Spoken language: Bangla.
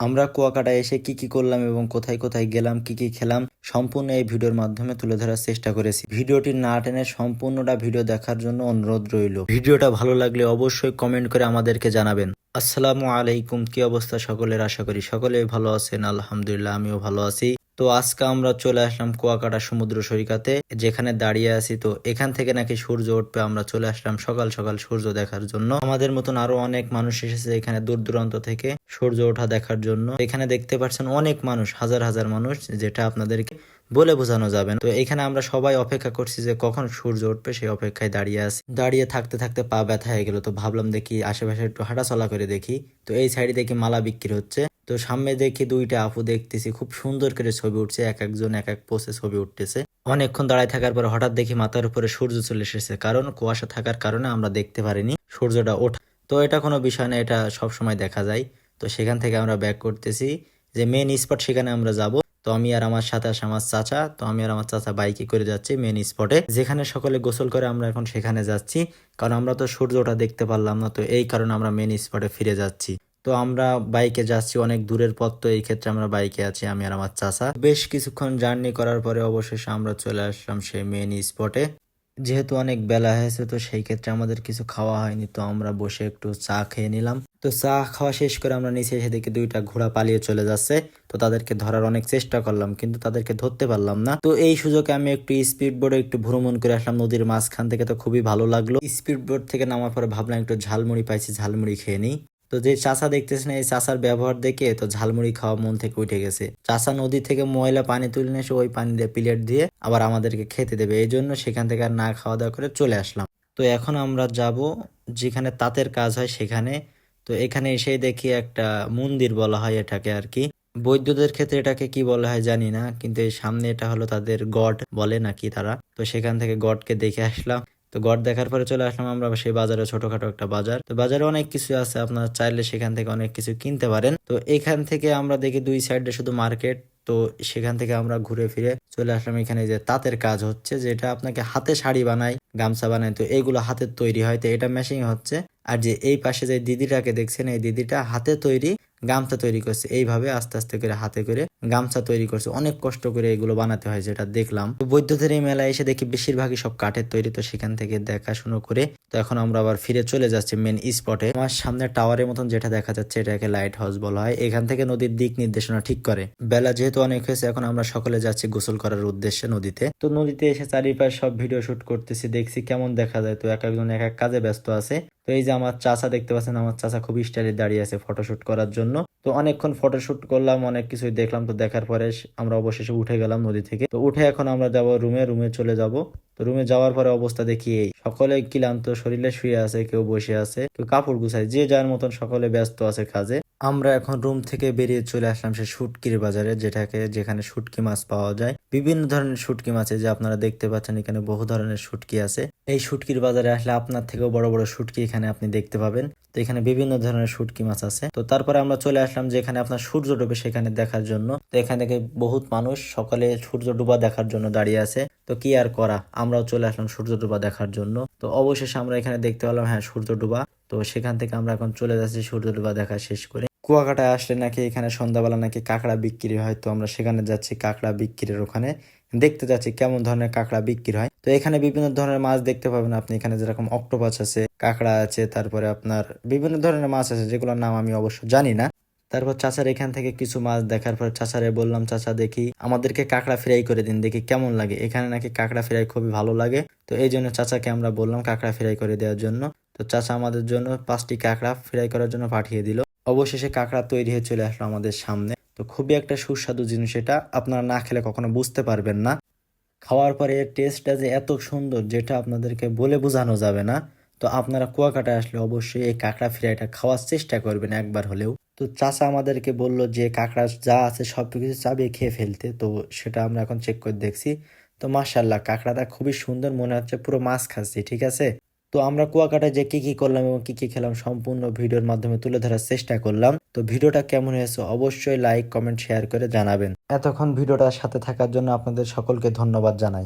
আমরা কুয়াকাটায় এসে কি কি করলাম এবং কোথায় কোথায় গেলাম কি কি খেলাম সম্পূর্ণ এই ভিডিওর মাধ্যমে তুলে ধরার চেষ্টা করেছি। ভিডিওটি না টেনে সম্পূর্ণটা ভিডিও দেখার জন্য অনুরোধ রইল। ভিডিওটা ভালো লাগলে অবশ্যই কমেন্ট করে আমাদেরকে জানাবেন। আসসালামু আলাইকুম, কি অবস্থা সকলের? আশা করি সকলেই ভালো আছেন। আলহামদুলিল্লাহ, আমিও ভালো আছি। তো আজকে আমরা চলে আসলাম কুয়াকাটা সমুদ্র সৈকতে, যেখানে দাঁড়িয়ে আছি। তো এখান থেকে নাকি সূর্য উঠবে, আমরা চলে আসলাম সকাল সকাল সূর্য দেখার জন্য। আমাদের মতন আরও অনেক মানুষ এসেছে এখানে দূর দূরান্ত থেকে সূর্য ওঠা দেখার জন্য। এখানে দেখতে পাচ্ছেন অনেক মানুষ, হাজার হাজার মানুষ, যেটা আপনাদেরকে বলে বোঝানো যাবে তো এখানে আমরা সবাই অপেক্ষা করছি যে কখন সূর্য উঠবে, সেই অপেক্ষায় দাঁড়িয়ে আছি। দাঁড়িয়ে থাকতে থাকতে পা ব্যথা হয়ে গেল। তো ভাবলাম দেখি আশেপাশে একটু হাঁটাচলা করে দেখি। তো এই সাইডে দেখি মালা বিক্রি হচ্ছে। তো সামনে দেখি দুইটা আপু দেখতেছি। খুব সুন্দর করে ছবি উঠছে। এক একজন, এক এক পোসে ছবি উঠতেছে। অনেকক্ষণ দাঁড়ায় থাকার পর হঠাৎ দেখি মাথার উপরে সূর্য চলে এসেছে। কারণ কুয়াশা থাকার কারণে আমরা দেখতে পারিনি সূর্যটা ওঠা। তো এটা কোনো বিষয় না, এটা সব সময় দেখা যায়। তো সেখান থেকে আমরা ব্যাক করতেছি যে মেন স্পট সেখানে আমরা যাব। তো আমি আর আমার সাথে আসে আমার চাচা। তো আমি আর আমার চাচা বাইকে করে যাচ্ছি মেন স্পটে যেখানে সকলে গোসল করে আমরা এখন সেখানে যাচ্ছি। কারণ আমরা তো সূর্যটা দেখতে পারলাম না, তো এই কারণে আমরা মেন স্পটে ফিরে যাচ্ছি। তো আমরা বাইকে যাচ্ছি, অনেক দূরের পথ, তো এই ক্ষেত্রে আমরা বাইকে আছি, আমি আর আমার চাচা। বেশ কিছুক্ষণ জার্নি করার পরে অবশেষে আমরা চলে আসলাম সেই মেন স্পটে যেহেতু অনেক বেলা হয়েছে, তো সেই ক্ষেত্রে আমাদের কিছু খাওয়া হয়নি, তো আমরা বসে একটু চা খেয়ে নিলাম। তো চা খাওয়া শেষ করে আমরা নিচে এসে দেখি দুইটা ঘোড়া পালিয়ে চলে যাচ্ছে। তো তাদেরকে ধরার অনেক চেষ্টা করলাম, কিন্তু তাদেরকে ধরতে পারলাম না। তো এই সুযোগে আমি একটু স্পিড বোর্ডে একটু ভ্রমণ করে আসলাম নদীর মাঝখান থেকে, তো খুবই ভালো লাগল। স্পিড বোর্ড থেকে নামার পরে ভাবলাম একটু ঝালমুড়ি পাইছি, ঝালমুড়ি খেয়ে নিই। তো যে চাষা দেখতেছেন, এই চাষার ব্যবহার দেখে তো ঝালমুড়ি খাওয়া মন থেকে উঠে গেছে। চাষা নদী থেকে ময়লা পানি তুলে এসে ওই পানি দিয়ে প্লেট দিয়ে আবার আমাদেরকে খেতে দেবে। এই জন্য সেখান থেকে আর না খাওয়া দাওয়া করে চলে আসলাম। তো এখন আমরা যাব যেখানে তাঁতের কাজ হয় সেখানে। তো এখানে এসেই দেখি একটা মন্দির বলা হয় এটাকে আর কি। বৈদ্যদের ক্ষেত্রে এটাকে কি বলা হয় জানি না, কিন্তু এই সামনে এটা হলো তাদের গড বলে নাকি তারা। তো সেখান থেকে গডকে দেখে আসলাম। তো গড় দেখার পরে চলে আসলাম আমরা সেই বাজারে ছোটখাটো একটা বাজার। তো বাজারে অনেক কিছু আছে, আপনার চাইলে সেখান থেকে অনেক কিছু কিনতে পারেন। তো এখান থেকে আমরা দেখি দুই সাইডে শুধু মার্কেট, তো সেখান থেকে আমরা ঘুরে ফিরে চলে আসলাম এখানে যে তাঁতের কাজ হচ্ছে, যেটা আপনাকে হাতে শাড়ি বানায়, গামছা বানায়, তো এগুলো হাতের তৈরি হয়। তো এটা মেশিং হচ্ছে। আর যে এই পাশে যে দিদিটাকে দেখছেন, এই দিদিটা হাতে তৈরি গামছা তৈরি করছে। এইভাবে আস্তে আস্তে করে হাতে করে গামছা তৈরি করছে। অনেক কষ্ট করে এগুলো বানাতে হয় যেটা দেখলাম। তো বৈদ্যুতের এই মেলায় এসে দেখি বেশিরভাগই সব কাঠের তৈরি। তো সেখান থেকে দেখাশুনো করে তো এখন আমরা আবার ফিরে চলে যাচ্ছি মেন স্পটে আমার সামনে টাওয়ারের মতন যেটা দেখা যাচ্ছে এটাকে লাইট হাউস বলা হয়। এখান থেকে নদীর দিক নির্দেশনা ঠিক করে। বেলা যেহেতু অনেক হয়েছে, এখন আমরা সকলে যাচ্ছি গোসল করার উদ্দেশ্যে নদীতে। তো নদীতে এসে চারিপাশ সব ভিডিও শুট করতেছি, দেখছি কেমন দেখা যায়। তো এক একজন এক এক কাজে ব্যস্ত আছে। তো এই যে আমার চাচা দেখতে পাচ্ছেন, আমার চাচা খুব স্টাইলে দাঁড়িয়ে আছে ফটোশুট করার জন্য। তো অনেকক্ষণ ফটোশুট করলাম, অনেক কিছুই দেখলাম। তো দেখার পরে আমরা অবশেষে উঠে গেলাম নদী থেকে। তো উঠে এখন আমরা যাব রুমে রুমে চলে যাব। তো রুমে যাওয়ার পরে অবস্থা দেখি এই, সকলে ক্লান্ত, শরীরে শুয়ে আছে, কেউ বসে আছে, কেউ কাপড় গুছায়, যে যার মতন সকলে ব্যস্ত আছে কাজে। আমরা এখন রুম থেকে বেরিয়ে চলে আসলাম সে শুটকির বাজারে, যেটাকে, যেখানে শুটকি মাছ পাওয়া যায়। বিভিন্ন ধরনের শুটকি মাছ যে আপনারা দেখতে পাচ্ছেন, এখানে বহু ধরনের শুটকি আছে। এই শুটকির বাজারে আসলে আপনার থেকেও বড় বড় শুটকি এখানে আপনি দেখতে পাবেন। তো এখানে বিভিন্ন ধরনের শুটকি মাছ আছে। তো তারপরে আমরা চলে আসলাম যেখানে আপনার সূর্য ডুবে সেখানে দেখার জন্য। তো এখান থেকে বহুত মানুষ সকালে সূর্য ডুবা দেখার জন্য দাঁড়িয়ে আছে। তো কি আর করা? আমরাও চলে আসলাম সূর্য ডুবা দেখার জন্য। তো অবশেষে আমরা এখানে দেখতে পেলাম হ্যাঁ সূর্য ডুবা। তো সেখান থেকে আমরা এখন চলে যাচ্ছি সূর্য ডুবা দেখা শেষ করে। কুয়াকাটায় আসলে নাকি এখানে সন্ধ্যাবেলা নাকি কাঁকড়া বিক্রি হয়। তো আমরা সেখানে যাচ্ছি কাঁকড়া বিক্রির ওখানে। দেখতে যাচ্ছি কেমন ধরনের কাঁকড়া বিক্রি হয়। তো এখানে বিভিন্ন ধরনের মাছ দেখতে পাবেন আপনি। এখানে যেরকম অক্টোপাস আছে, কাঁকড়া আছে, তারপরে আপনার বিভিন্ন ধরনের মাছ আছে, যেগুলোর নাম আমি অবশ্য জানি না। তারপর চাচার এখান থেকে কিছু মাছ দেখার পর চাচারে বললাম, চাচা, দেখি আমাদেরকে কাঁকড়া ফ্রাই করে দিন, দেখি কেমন লাগে। এখানে নাকি কাঁকড়া ফ্রাই খুবই ভালো লাগে। তো এই জন্য চাচাকে আমরা বললাম কাঁকড়া ফ্রাই করে দেওয়ার জন্য। তো চাচা আমাদের জন্য পাঁচটি কাঁকড়া ফ্রাই করার জন্য পাঠিয়ে দিল। অবশেষে কাঁকড়া তৈরি হয়ে চলে আসলো আমাদের সামনে। তো খুবই একটা সুস্বাদু জিনিস এটা। আপনারা না খেলে কখনো বুঝতে পারবেন না। খাওয়ার পরে এর টেস্টটা যে এত সুন্দর, যেটা আপনাদেরকে বলে বোঝানো যাবে না, তো আপনারা কুয়াকাটায় আসলে অবশ্যই এই কাঁকড়া ফ্রাইটা খাওয়ার চেষ্টা করবেন একবার হলেও। তো চাচা আমাদেরকে বলল যে কাঁকড়া যা আছে সব কিছু চাবিয়ে খেয়ে ফেলতে, তো সেটা আমরা এখন চেক করে দেখছি। তো মাসাল্লাহ কাঁকড়াটা খুবই সুন্দর, মনে হচ্ছে পুরো মাছ খাচ্ছি, ঠিক আছে? তো আমরা কুয়াকাটায় যে কি কি করলাম এবং কি কি খেলাম সম্পূর্ণ ভিডিওর মাধ্যমে তুলে ধরার চেষ্টা করলাম। তো ভিডিওটা কেমন হয়েছে অবশ্যই লাইক কমেন্ট শেয়ার করে জানাবেন। এতক্ষণ ভিডিওটার সাথে থাকার জন্য আপনাদের সকলকে ধন্যবাদ জানাই।